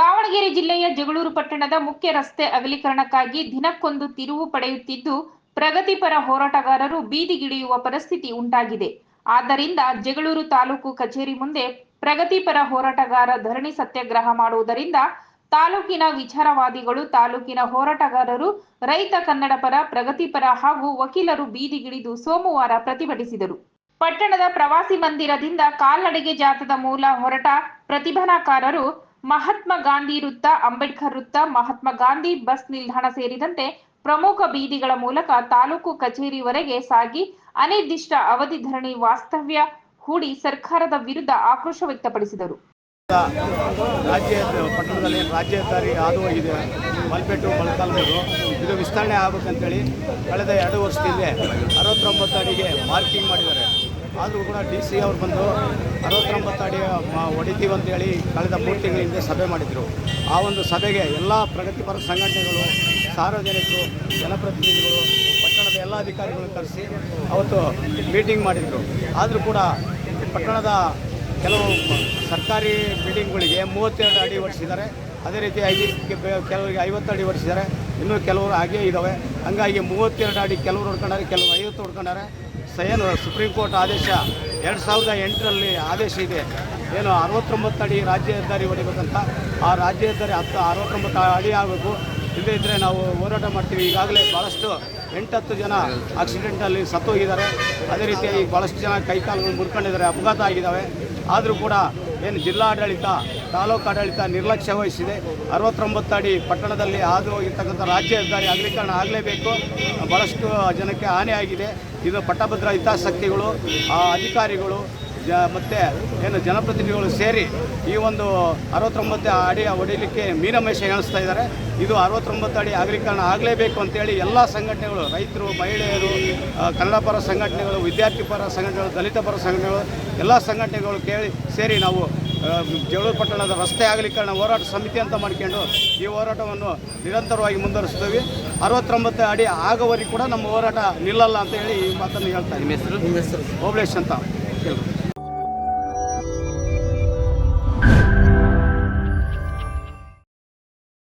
ದಾವಣಗೆರೆ ಜಿಲ್ಲೆಯ ಜಗಳೂರು ಪಟ್ಟಣದ ಮುಖ್ಯ ರಸ್ತೆ ಅಗಲೀಕರಣಕ್ಕಾಗಿ ದಿನಕ್ಕೊಂದು ತಿರುವು ಪಡೆಯುತ್ತಿದ್ದು, ಪ್ರಗತಿಪರ ಹೋರಾಟಗಾರರು ಬೀದಿಗಿಳಿಯುವ ಪರಿಸ್ಥಿತಿ ಉಂಟಾಗಿದೆ. ಆದ್ದರಿಂದ ಜಗಳೂರು ತಾಲೂಕು ಕಚೇರಿ ಮುಂದೆ ಪ್ರಗತಿಪರ ಹೋರಾಟಗಾರ ಧರಣಿ ಸತ್ಯಾಗ್ರಹ ಮಾಡುವುದರಿಂದ ತಾಲೂಕಿನ ವಿಚಾರವಾದಿಗಳು, ತಾಲೂಕಿನ ಹೋರಾಟಗಾರರು, ರೈತ ಕನ್ನಡಪರ, ಪ್ರಗತಿಪರ ಹಾಗೂ ವಕೀಲರು ಬೀದಿಗಿಳಿದು ಸೋಮವಾರ ಪ್ರತಿಭಟಿಸಿದರು. ಪಟ್ಟಣದ ಪ್ರವಾಸಿ ಮಂದಿರದಿಂದ ಕಾಲ್ನಡಿಗೆ ಜಾಥದ ಮೂಲ ಹೊರಟ ಪ್ರತಿಭಟನಾಕಾರರು ಮಹಾತ್ಮ ಗಾಂಧಿ ವೃತ್ತ, ಅಂಬೇಡ್ಕರ್ ವೃತ್ತ, ಮಹಾತ್ಮ ಗಾಂಧಿ ಬಸ್ ನಿಲ್ದಾಣ ಸೇರಿದಂತೆ ಪ್ರಮುಖ ಬೀದಿಗಳ ಮೂಲಕ ತಾಲೂಕು ಕಚೇರಿವರೆಗೆ ಸಾಗಿ ಅನಿರ್ದಿಷ್ಟ ಅವಧಿ ಧರಣಿ ವಾಸ್ತವ್ಯ ಹೂಡಿ ಸರ್ಕಾರದ ವಿರುದ್ಧ ಆಕ್ರೋಶ ವ್ಯಕ್ತಪಡಿಸಿದರು. ರಾಜ್ಯ ಪಟ್ಟಣದಲ್ಲಿ ರಾಜ್ಯ ಹೆದ್ದಾರಿ ಹಾದು ಹೋಗಿದೆ ಮಲ್ಪೆಟ್ಟು ಮೊಳಕಾಲ್ಮೂರು ಇದು ವಿಸ್ತರಣೆ ಆಗಬೇಕಂತೇಳಿ ಕಳೆದ ಎರಡು ವರ್ಷದಿಂದ ಅರವತ್ತೊಂಬತ್ತು ಅಡಿಗೆ ಮಾರ್ಕಿಂಗ್ ಮಾಡಿದ್ದಾರೆ. ಆದರೂ ಕೂಡ ಡಿ ಸಿ ಅವ್ರು ಬಂದು ಅರವತ್ತೊಂಬತ್ತು ಅಡಿ ಹೊಡಿತೀವಿ ಅಂತೇಳಿ ಕಳೆದ ಮೂರು ತಿಂಗಳ ಹಿಂದೆ ಸಭೆ ಮಾಡಿದರು. ಆ ಒಂದು ಸಭೆಗೆ ಎಲ್ಲ ಪ್ರಗತಿಪರ ಸಂಘಟನೆಗಳು, ಸಾರ್ವಜನಿಕರು, ಜನಪ್ರತಿನಿಧಿಗಳು, ಪಟ್ಟಣದ ಎಲ್ಲ ಅಧಿಕಾರಿಗಳು ಕರೆಸಿ ಅವತ್ತು ಮೀಟಿಂಗ್ ಮಾಡಿದರು. ಆದರೂ ಕೂಡ ಪಟ್ಟಣದ ಕೆಲವು ಸರ್ಕಾರಿ ಬಿಲ್ಡಿಂಗ್ಗಳಿಗೆ ಮೂವತ್ತೆರಡು ಅಡಿ ಹೊಡಿಸಿದ್ದಾರೆ ಅದೇ ರೀತಿ ಐದು, ಕೆಲವರಿಗೆ ಐವತ್ತು ಅಡಿ ಹೊಡಿಸಿದ್ದಾರೆ ಇನ್ನೂ ಕೆಲವರು ಹಾಗೇ ಇದ್ದಾವೆ ಹಂಗಾಗಿ ಮೂವತ್ತೆರಡು ಅಡಿ ಕೆಲವರು ಹೊಡ್ಕೊಂಡಾರೆ, ಕೆಲವರು ಐವತ್ತು ಹೊಡ್ಕೊಂಡಾರೆ. ಸಯನ್ ಸುಪ್ರೀಂ ಕೋರ್ಟ್ ಆದೇಶ ಎರಡು ಸಾವಿರದ ಎಂಟರಲ್ಲಿ ಆದೇಶ ಇದೆ. ಏನು ಅರವತ್ತೊಂಬತ್ತು ಅಡಿ ರಾಜ್ಯ ಹೆದ್ದಾರಿ ಹೊಡಿಬೇಕಂತ. ಆ ರಾಜ್ಯ ಹೆದ್ದಾರಿ ಹತ್ತು, ಅರವತ್ತೊಂಬತ್ತು ಅಡಿ ಆಗಬೇಕು. ಇಲ್ಲದೇ ಇದ್ದರೆ ನಾವು ಹೋರಾಟ ಮಾಡ್ತೀವಿ. ಈಗಾಗಲೇ ಭಾಳಷ್ಟು ಎಂಟತ್ತು ಜನ ಆಕ್ಸಿಡೆಂಟಲ್ಲಿ ಸತ್ತೋಗಿದ್ದಾರೆ. ಅದೇ ರೀತಿಯಾಗಿ ಭಾಳಷ್ಟು ಜನ ಕೈಕಾಲು ಮುರ್ಕೊಂಡಿದ್ದಾರೆ. ಅಪಘಾತ ಆಗಿದ್ದಾವೆ. ಆದರೂ ಕೂಡ ಏನು ಜಿಲ್ಲಾಡಳಿತ, ತಾಲೂಕು ಆಡಳಿತ ನಿರ್ಲಕ್ಷ್ಯ ವಹಿಸಿದೆ. ಅರವತ್ತೊಂಬತ್ತು ಅಡಿ ಪಟ್ಟಣದಲ್ಲಿ ಹಾದು ಹೋಗಿರ್ತಕ್ಕಂಥ ರಾಜ್ಯ ಹೆದ್ದಾರಿ ಅಗಲೀಕರಣ ಆಗಲೇಬೇಕು. ಭಾಳಷ್ಟು ಜನಕ್ಕೆ ಹಾನಿಯಾಗಿದೆ. ಇದು ಪಟ್ಟಭದ್ರ ಹಿತಾಸಕ್ತಿಗಳು, ಆ ಅಧಿಕಾರಿಗಳು ಜ ಮತ್ತು ಏನು ಜನಪ್ರತಿನಿಧಿಗಳು ಸೇರಿ ಈ ಒಂದು ಅರವತ್ತೊಂಬತ್ತು ಅಡಿ ಹೊಡಿಲಿಕ್ಕೆ ಮೀನಮೇಷ ಎಣಿಸ್ತಾ ಇದ್ದಾರೆ. ಇದು ಅರವತ್ತೊಂಬತ್ತು ಅಡಿ ಅಗಲೀಕರಣ ಆಗಲೇಬೇಕು ಅಂತೇಳಿ ಎಲ್ಲ ಸಂಘಟನೆಗಳು ರೈತರು ಮಹಿಳೆಯರು ಕನ್ನಡ ಪರ ಸಂಘಟನೆಗಳು ವಿದ್ಯಾರ್ಥಿ ಪರ ಸಂಘಟನೆಗಳು ದಲಿತ ಪರ ಸಂಘಟನೆಗಳು ಎಲ್ಲ ಸಂಘಟನೆಗಳು ಕೇಳಿ ಸೇರಿ ನಾವು ಜಗಳೂರು ಪಟ್ಟಣದ ರಸ್ತೆ ಅಗಲೀಕರಣ ಹೋರಾಟ ಸಮಿತಿ ಅಂತ ಮಾಡ್ಕೊಂಡು ಈ ಹೋರಾಟವನ್ನು ನಿರಂತರವಾಗಿ ಮುಂದುವರಿಸ್ತೀವಿ. ಅರವತ್ತೊಂಬತ್ತು ಅಡಿ ಆಗೋವರೆಗೂ ಕೂಡ ನಮ್ಮ ಹೋರಾಟ ನಿಲ್ಲಲ್ಲ ಅಂತ ಹೇಳಿ ಈ ಮಾತನ್ನು ಹೇಳ್ತಾ ನಿಮ್ಮ ಹೆಸರು ನಿಮ್ಮ ಹೆಸರು? ಓಬಳೇಶ್ ಅಂತ. ಕೇಳಿ